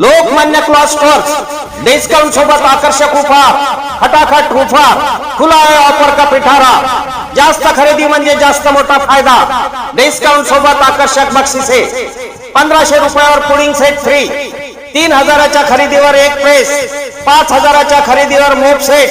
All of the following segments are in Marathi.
लोकमान्य क्लॉथ स्टोर्स डिस्काउंट सोबत आकर्षक उपहार हटाखट उपहार खुला आहे ऑफर का पिठारा. जास्त खरेदी म्हणजे जास्त मोठा फायदा. डिस्काउंट सोबत आकर्षक बक्षिसे. पंधराशे रुपयावर पुडिंग सेट फ्री तीन हजाराच्या खरेदीवर एक प्रेस पाच हजाराच्या खरेदीवर मोप सेट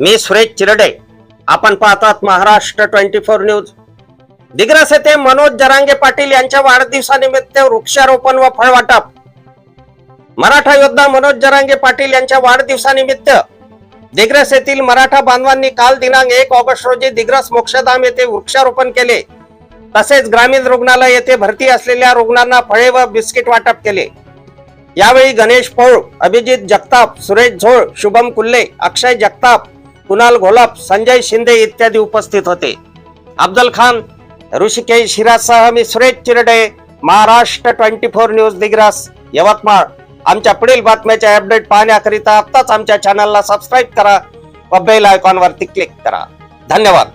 मी सुरेश चिरडे. आपण पाहतात Maharashtra twenty four news. Digras येथे मनोज जरांगे पाटील यांच्या वाढदिवसानिमित्त वृक्षारोपण व फळवाटप. मराठा योद्धा मनोज जरांगे पाटील यांच्या वाढदिवसानिमित्त दिग्रस येथील मराठा बांधवांनी काल दिनांक एक ऑगस्ट रोजी दिग्रस मोक्षधाम येथे वृक्षारोपण केले. तसेच ग्रामीण रुग्णालय येथे भरती असलेल्या रुग्णांना फळे व बिस्किट वाटप केले. यावेळी गणेश पौळ अभिजित जगताप सुरेश झोळ शुभम कुल्ले अक्षय जगताप कुणाल घोलप संजय शिंदे इत्यादी उपस्थित होते. अब्दल खान ऋषिकेश हिरासह मी Suresh Chirde Maharashtra twenty four news Digras Yavatmal. आमच्या पुढील बातम्याचे अपडेट पाहण्याकरिता आत्ताच आमच्या चॅनलला सबस्क्राईब करा व बेल आयकॉनवरती क्लिक करा. धन्यवाद.